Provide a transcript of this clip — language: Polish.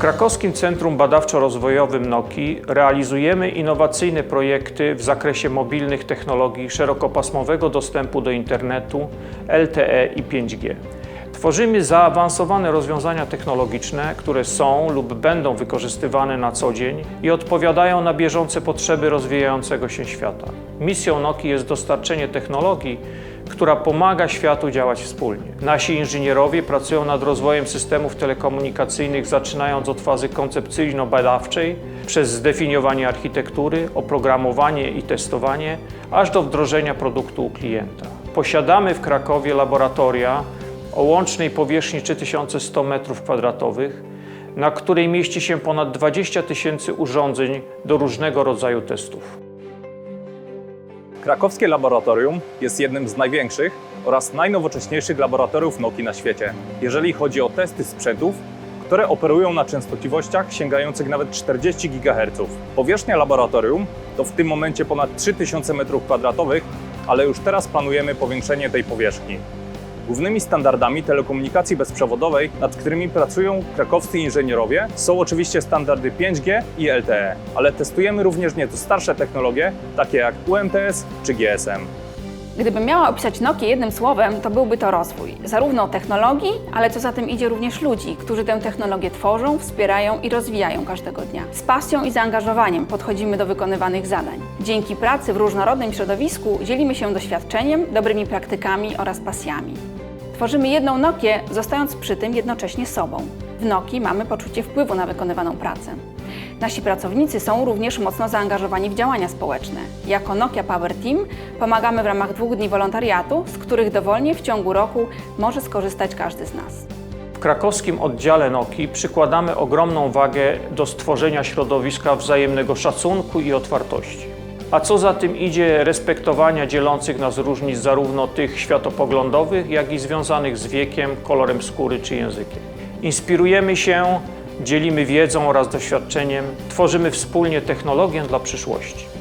Krakowskim Centrum Badawczo-Rozwojowym Noki realizujemy innowacyjne projekty w zakresie mobilnych technologii szerokopasmowego dostępu do internetu, LTE i 5G. Tworzymy zaawansowane rozwiązania technologiczne, które są lub będą wykorzystywane na co dzień i odpowiadają na bieżące potrzeby rozwijającego się świata. Misją Noki jest dostarczenie technologii, która pomaga światu działać wspólnie. Nasi inżynierowie pracują nad rozwojem systemów telekomunikacyjnych, zaczynając od fazy koncepcyjno-badawczej, przez zdefiniowanie architektury, oprogramowanie i testowanie, aż do wdrożenia produktu u klienta. Posiadamy w Krakowie laboratoria o łącznej powierzchni 3100 m2, na której mieści się ponad 20 tysięcy urządzeń do różnego rodzaju testów. Krakowskie laboratorium jest jednym z największych oraz najnowocześniejszych laboratoriów Noki na świecie, jeżeli chodzi o testy sprzętów, które operują na częstotliwościach sięgających nawet 40 GHz. Powierzchnia laboratorium to w tym momencie ponad 3000 m2, ale już teraz planujemy powiększenie tej powierzchni. Głównymi standardami telekomunikacji bezprzewodowej, nad którymi pracują krakowscy inżynierowie, są oczywiście standardy 5G i LTE, ale testujemy również nieco starsze technologie, takie jak UMTS czy GSM. Gdybym miała opisać Nokię jednym słowem, to byłby to rozwój. Zarówno technologii, ale co za tym idzie również ludzi, którzy tę technologię tworzą, wspierają i rozwijają każdego dnia. Z pasją i zaangażowaniem podchodzimy do wykonywanych zadań. Dzięki pracy w różnorodnym środowisku dzielimy się doświadczeniem, dobrymi praktykami oraz pasjami. Tworzymy jedną Nokię, zostając przy tym jednocześnie sobą. W Nokii mamy poczucie wpływu na wykonywaną pracę. Nasi pracownicy są również mocno zaangażowani w działania społeczne. Jako Nokia Power Team pomagamy w ramach dwóch dni wolontariatu, z których dowolnie w ciągu roku może skorzystać każdy z nas. W krakowskim oddziale Noki przykładamy ogromną wagę do stworzenia środowiska wzajemnego szacunku i otwartości. A co za tym idzie respektowania dzielących nas różnic zarówno tych światopoglądowych, jak i związanych z wiekiem, kolorem skóry czy językiem. Inspirujemy się, dzielimy wiedzą oraz doświadczeniem, tworzymy wspólnie technologię dla przyszłości.